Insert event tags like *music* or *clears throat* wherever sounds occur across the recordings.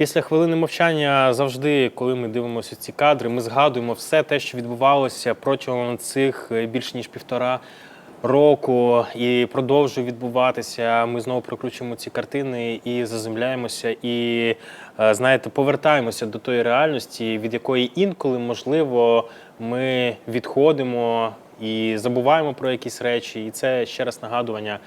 Після хвилини мовчання завжди, коли ми дивимося ці кадри, ми згадуємо все те, що відбувалося протягом цих е, більш ніж півтора року і продовжує відбуватися. Ми знову прокручуємо ці картини і заземляємося, і е, знаєте, повертаємося до тої реальності, від якої інколи можливо ми відходимо і забуваємо про якісь речі. І це ще раз нагадування.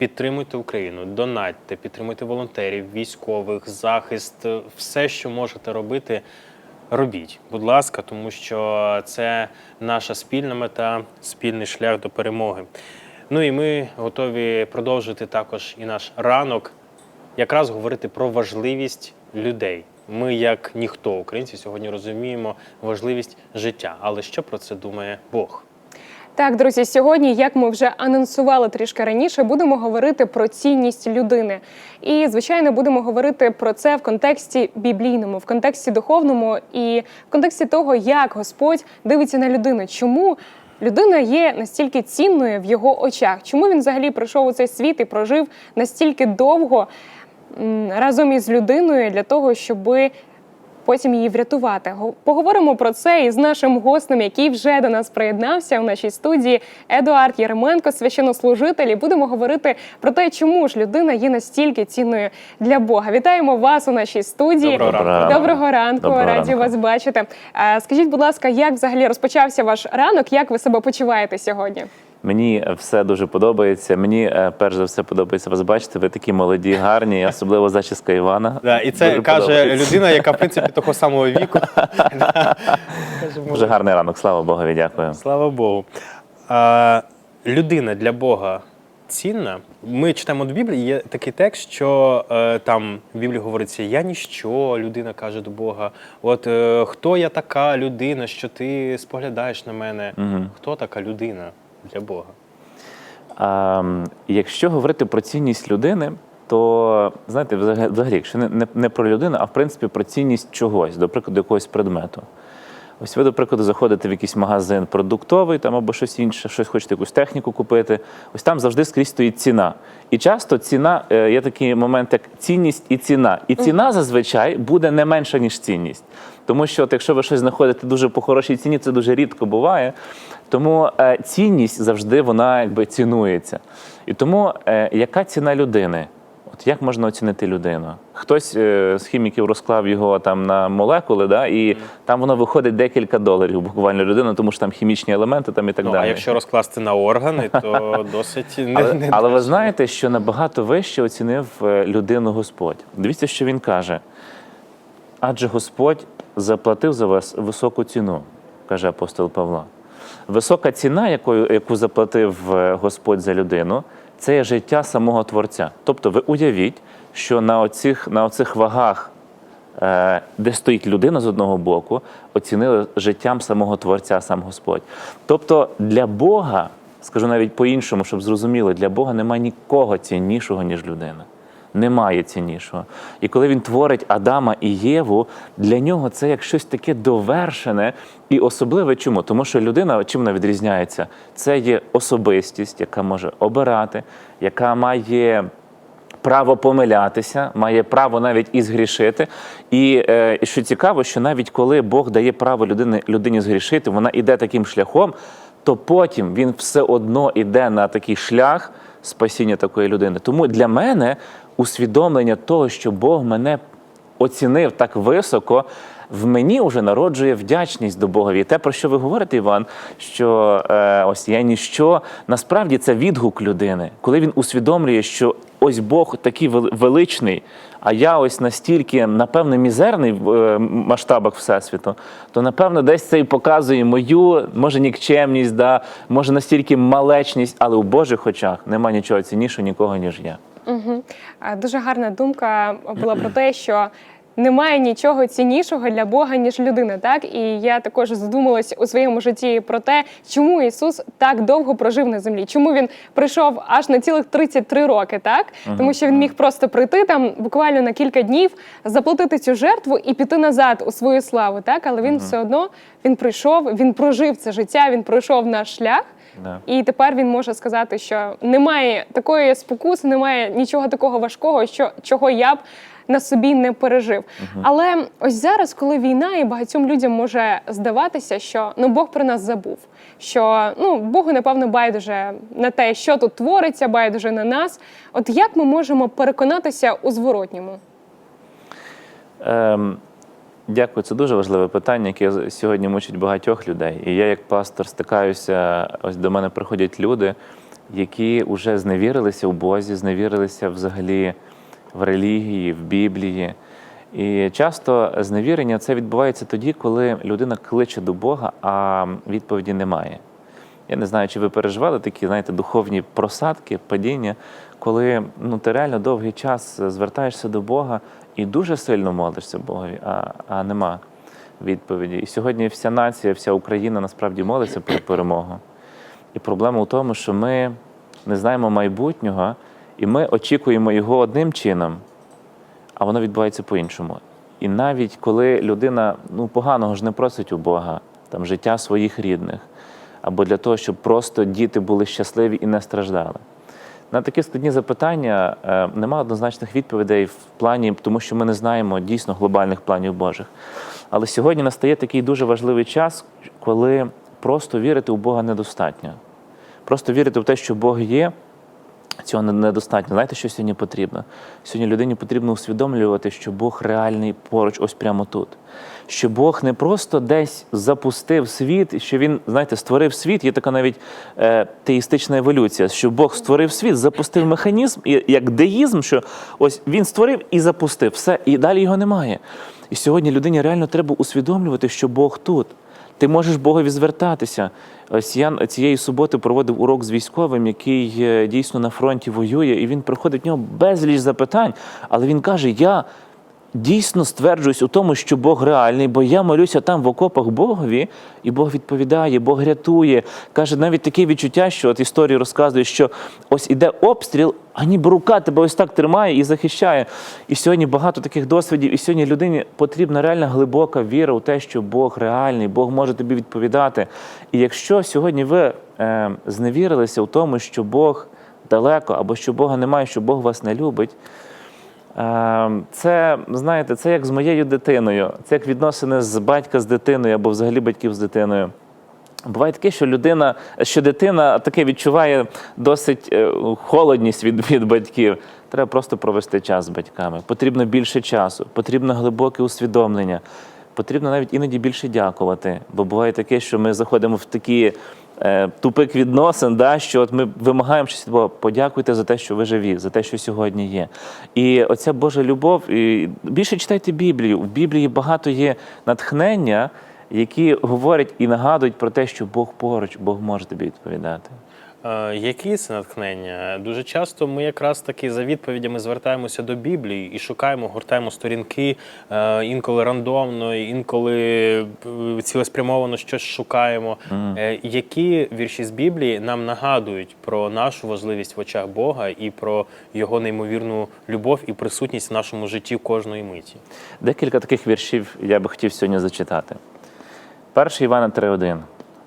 Підтримуйте Україну, донатьте, підтримуйте волонтерів, військових, захист, все, що можете робити, робіть, будь ласка, тому що це наша спільна мета, спільний шлях до перемоги. Ну і ми готові продовжити також і наш ранок, якраз говорити про важливість людей. Ми, як ніхто, українці, сьогодні розуміємо важливість життя. Але що про це думає Бог? Так, друзі, сьогодні, як ми вже анонсували трішки раніше, будемо говорити про цінність людини. І, звичайно, будемо говорити про це в контексті біблійному, в контексті духовному і в контексті того, як Господь дивиться на людину. Чому людина є настільки цінною в його очах? Чому він взагалі прийшов у цей світ і прожив настільки довго разом із людиною для того, щоби потім її врятувати. Го- Поговоримо про це із нашим гостем, який вже до нас приєднався у нашій студії Едуард Єременко, священнослужитель. І будемо говорити про те, чому ж людина є настільки цінною для Бога. Вітаємо вас у нашій студії. Доброго ранку. Доброго ранку, Доброго раді ранку. вас бачити. Е, Скажіть, будь ласка, як взагалі розпочався ваш ранок? Як ви себе почуваєте сьогодні? Мені все дуже подобається. Мені е, перш за все подобається вас бачити. Ви такі молоді, гарні, особливо зачіска Івана. Да, і це Дуже каже подобається. людина, яка в принципі того самого віку. *laughs* Дуже гарний ранок, слава Богові, дякую. Слава Богу. А, людина для Бога цінна. Ми читаємо до Біблії, є такий текст, що е, там в Біблії говориться: Я ніщо, людина каже до Бога. От е, хто я така людина, що ти споглядаєш на мене? Мгм. Хто така людина для Бога? А, якщо говорити про цінність людини, то знаєте, взагалі, взагалі, якщо не, не, не про людину, а в принципі про цінність чогось, до прикладу, якогось предмету. Ось ви, до прикладу, заходите в якийсь магазин продуктовий там або щось інше, щось хочете якусь техніку купити. Ось там завжди скрізь стоїть ціна. І часто ціна е, є такий момент, як цінність і ціна. І ціна зазвичай буде не менша, ніж цінність. Тому що, от, якщо ви щось знаходите дуже по хорошій ціні, це дуже рідко буває. Тому е, цінність завжди вона якби цінується. І тому е, яка ціна людини? От як можна оцінити людину? Хтось е, з хіміків розклав його там на молекули, да, і там воно виходить декілька доларів буквально людина, тому що там хімічні елементи там і так ну, далі. а якщо розкласти на органи, то *laughs* досить не, Але, не але ви знаєте, що набагато вище оцінив е, людину Господь. Дивіться, що він каже. Адже Господь заплатив за вас високу ціну, каже апостол Павло. Висока ціна, якою, яку заплатив е, Господь за людину, це є життя самого Творця. Тобто, ви уявіть, що на оцих, на оцих вагах, е, де стоїть людина з одного боку, оцінили життям самого Творця, сам Господь. Тобто для Бога, скажу навіть по-іншому, щоб зрозуміли, для Бога немає нікого ціннішого, ніж людина. Немає ціннішого. І коли він творить Адама і Єву, для нього це як щось таке довершене і особливе. Чому? Тому що людина чим вона відрізняється? Це є особистість, яка може обирати, яка має право помилятися, має право навіть і згрішити. І е, що цікаво, що навіть коли Бог дає право людині, людині згрішити, вона йде таким шляхом, то потім він все одно йде на такий шлях спасіння такої людини. Тому для мене усвідомлення того, що Бог мене оцінив так високо, в мені вже народжує вдячність до Богові. І те, про що ви говорите, Іван, що е, ось я ніщо, насправді це відгук людини, коли він усвідомлює, що ось Бог такий величний, а я ось настільки, напевно, мізерний в е, масштабах Всесвіту, то напевно десь це і показує мою, може, нікчемність, да, може настільки малечність, але у Божих очах нема нічого ціннішого нікого, ніж я. Угу. Дуже гарна думка була про те, що немає нічого ціннішого для Бога, ніж людина. Так і я також задумалась у своєму житті про те, чому Ісус так довго прожив на землі, чому він прийшов аж на цілих 33 роки, так тому що він міг просто прийти там буквально на кілька днів, заплатити цю жертву і піти назад у свою славу. Так, але він все одно він прийшов, він прожив це життя, він пройшов наш шлях. Да. І тепер він може сказати, що немає такої спокуси, немає нічого такого важкого, що чого я б на собі не пережив. Але ось зараз, коли війна, і багатьом людям може здаватися, що ну Бог про нас забув. Що ну Богу напевно байдуже на те, що тут твориться, байдуже на нас. От як ми можемо переконатися у зворотньому? Ем, дякую, це дуже важливе питання, яке сьогодні мучить багатьох людей. І я, як пастор, стикаюся, ось до мене приходять люди, які вже зневірилися в Бозі, зневірилися взагалі в релігії, в Біблії. І часто зневірення це відбувається тоді, коли людина кличе до Бога, а відповіді немає. Я не знаю, чи ви переживали такі, знаєте, духовні просадки, падіння, коли ну, ти реально довгий час звертаєшся до Бога і дуже сильно молишся Богові, а, а нема відповіді. І сьогодні вся нація, вся Україна насправді молиться про перемогу. І проблема у тому, що ми не знаємо майбутнього, і ми очікуємо його одним чином, а воно відбувається по-іншому. І навіть коли людина ну, поганого ж не просить у Бога, там життя своїх рідних, або для того, щоб просто діти були щасливі і не страждали. На такі складні запитання е, нема однозначних відповідей в плані, тому що ми не знаємо дійсно глобальних планів Божих. Але сьогодні настає такий дуже важливий час, коли просто вірити у Бога недостатньо. Просто вірити в те, що Бог є, цього недостатньо. Знаєте, що сьогодні потрібно? Сьогодні людині потрібно усвідомлювати, що Бог реальний поруч, ось прямо тут. Що Бог не просто десь запустив світ, що Він, знаєте, створив світ. Є така навіть е, теїстична еволюція, що Бог створив світ, запустив механізм, як деїзм, що ось він створив і запустив все, і далі його немає. І сьогодні людині реально треба усвідомлювати, що Бог тут. Ти можеш Богові звертатися. Ось я цієї суботи проводив урок з військовим, який е, дійсно на фронті воює, і він приходить в нього безліч запитань, але він каже: Я дійсно стверджуюсь у тому, що Бог реальний, бо я молюся там в окопах Богові, і Бог відповідає, Бог рятує. Каже, навіть таке відчуття, що от історії розказує, що ось іде обстріл, а ніби рука тебе ось так тримає і захищає. І сьогодні багато таких досвідів, і сьогодні людині потрібна реальна глибока віра у те, що Бог реальний, Бог може тобі відповідати. І якщо сьогодні ви е, зневірилися в тому, що Бог далеко, або що Бога немає, що Бог вас не любить. Е, Це, знаєте, це як з моєю дитиною, це як відносини з батька з дитиною або взагалі батьків з дитиною. Буває таке, що людина, що дитина таке відчуває досить е, холодність від, від батьків. Треба просто провести час з батьками. Потрібно більше часу, потрібно глибоке усвідомлення. Потрібно навіть іноді більше дякувати. Бо буває таке, що ми заходимо в такі тупик відносин, да, що от ми вимагаємо щось від Бога. Подякуйте за те, що ви живі, за те, що сьогодні є. І оця Божа любов. І більше читайте Біблію. В Біблії багато є натхнення, які говорять і нагадують про те, що Бог поруч, Бог може тобі відповідати. Е, Які це натхнення? Дуже часто ми якраз таки за відповідями звертаємося до Біблії і шукаємо, гортаємо сторінки е, інколи рандомно, інколи е, цілеспрямовано щось шукаємо. Е, Які вірші з Біблії нам нагадують про нашу важливість в очах Бога і про його неймовірну любов і присутність в нашому житті кожної миті? Декілька таких віршів я би хотів сьогодні зачитати. Перший Івана 3.1.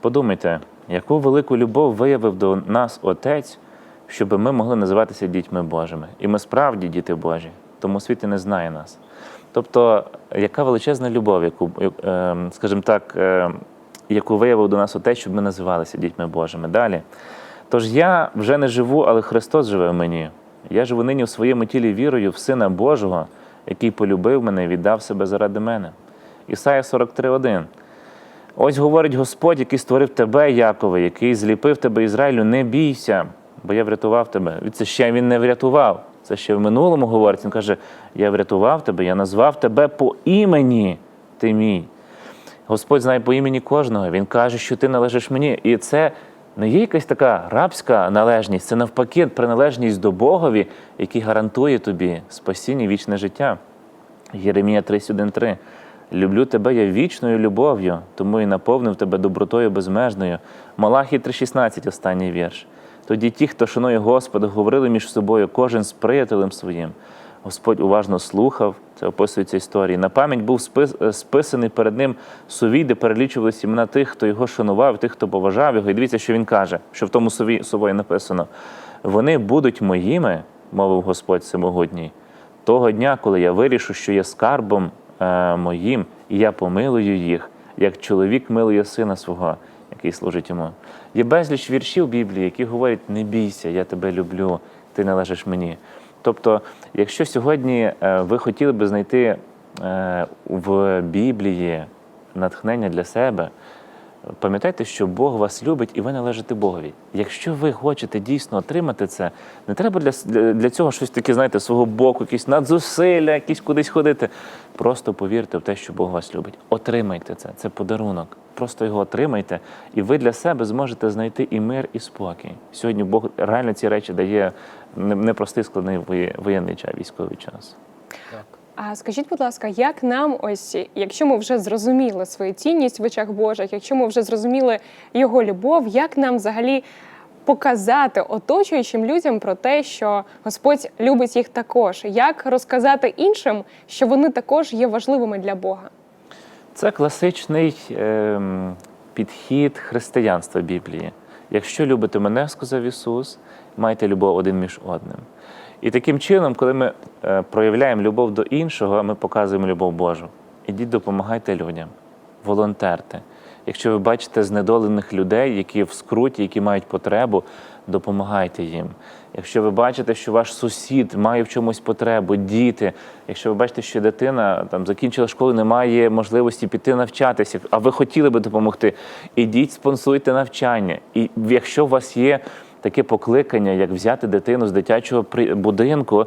Подумайте, яку велику любов виявив до нас Отець, щоб ми могли називатися дітьми Божими. І ми справді діти Божі, тому світ і не знає нас. Тобто, яка величезна любов, яку, е, скажімо так, е, яку виявив до нас Отець, щоб ми називалися дітьми Божими. Далі. Тож я вже не живу, але Христос живе в мені. Я живу нині в своєму тілі вірою в Сина Божого, який полюбив мене і віддав себе заради мене. Ісая 43,1. Ось говорить Господь, який створив тебе, Якове, який зліпив тебе Ізраїлю, не бійся, бо я врятував тебе. Це ще він не врятував. Це ще в минулому говорить. Він каже: Я врятував тебе, я назвав тебе по імені, ти мій. Господь знає по імені кожного. Він каже, що ти належиш мені. І це не є якась така рабська належність, це навпаки приналежність до Богові, який гарантує тобі спасіння і вічне життя. Єремія 31.3. Люблю тебе я вічною любов'ю, тому і наповнив тебе добротою безмежною. Малахій 3.16, останній вірш. Тоді ті, хто шанує Господа, говорили між собою, кожен з приятелем своїм. Господь уважно слухав, це описується історії. На пам'ять був спис- е, списаний перед ним сувій, де перелічувалися імена тих, хто його шанував, тих, хто поважав його. І дивіться, що він каже, що в тому суві сувої написано: вони будуть моїми, мовив Господь Всемогутній, Того дня, коли я вирішу, що є скарбом моїм, і я помилую їх, як чоловік милує сина свого, який служить йому. Є безліч віршів Біблії, які говорять: не бійся, я тебе люблю, ти належиш мені. Тобто, якщо сьогодні е, ви хотіли би знайти е, в Біблії натхнення для себе, Пам'ятайте, що Бог вас любить і ви належите Богові. Якщо ви хочете дійсно отримати це, не треба для, для, цього щось таке, знаєте, свого боку, якісь надзусилля, якісь кудись ходити. Просто повірте в те, що Бог вас любить. Отримайте це, це подарунок. Просто його отримайте, і ви для себе зможете знайти і мир, і спокій. Сьогодні Бог реально ці речі дає непростий складний воєнний час, військовий час. А скажіть, будь ласка, як нам, ось якщо ми вже зрозуміли свою цінність в очах Божих, якщо ми вже зрозуміли його любов, як нам взагалі показати оточуючим людям про те, що Господь любить їх також? Як розказати іншим, що вони також є важливими для Бога? Це класичний ем, підхід християнства Біблії. Якщо любите мене, сказав Ісус, майте любов один між одним. І таким чином, коли ми е, проявляємо любов до іншого, ми показуємо любов Божу. Ідіть, допомагайте людям, волонтерте. Якщо ви бачите знедолених людей, які в скруті, які мають потребу, допомагайте їм. Якщо ви бачите, що ваш сусід має в чомусь потребу, діти, якщо ви бачите, що дитина там закінчила школу, не має можливості піти навчатися, а ви хотіли би допомогти, ідіть, спонсуйте навчання. І якщо у вас є таке покликання, як взяти дитину з дитячого будинку,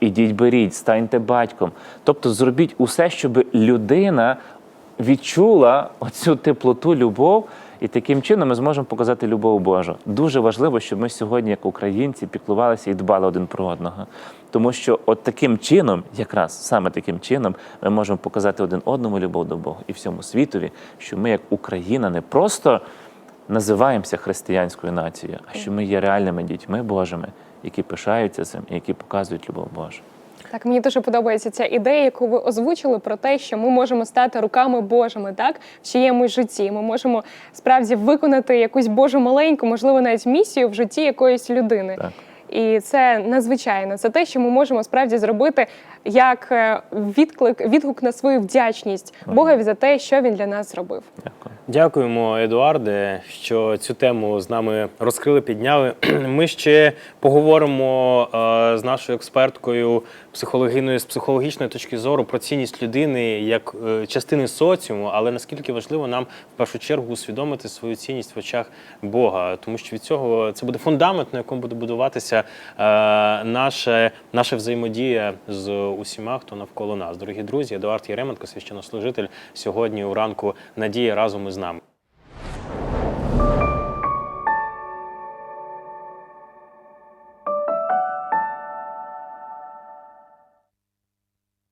ідіть, беріть, станьте батьком. Тобто зробіть усе, щоб людина відчула оцю теплоту, любов, і таким чином ми зможемо показати любов Божу. Дуже важливо, щоб ми сьогодні, як українці, піклувалися і дбали один про одного. Тому що от таким чином, якраз саме таким чином, ми можемо показати один одному любов до Бога і всьому світові, що ми, як Україна, не просто називаємося християнською нацією, а що ми є реальними дітьми Божими, які пишаються цим і які показують любов Божу. Так, мені дуже подобається ця ідея, яку ви озвучили про те, що ми можемо стати руками Божими, так в чиємусь житті. Ми можемо справді виконати якусь Божу маленьку, можливо, навіть місію в житті якоїсь людини. Так. І це надзвичайно. Це те, що ми можемо справді зробити як е, відклик, відгук на свою вдячність Богові за те, що він для нас зробив. Дякую. Дякуємо, Едуарде, що цю тему з нами розкрили, підняли. *clears throat* Ми ще поговоримо е, з нашою експерткою психологиною з психологічної точки зору про цінність людини як е, частини соціуму, але наскільки важливо нам в першу чергу усвідомити свою цінність в очах Бога, тому що від цього це буде фундамент, на якому буде будуватися е, наша, наша взаємодія з усіма, хто навколо нас. Дорогі друзі, Едуард Єременко, священнослужитель, сьогодні у ранку надія разом із нами.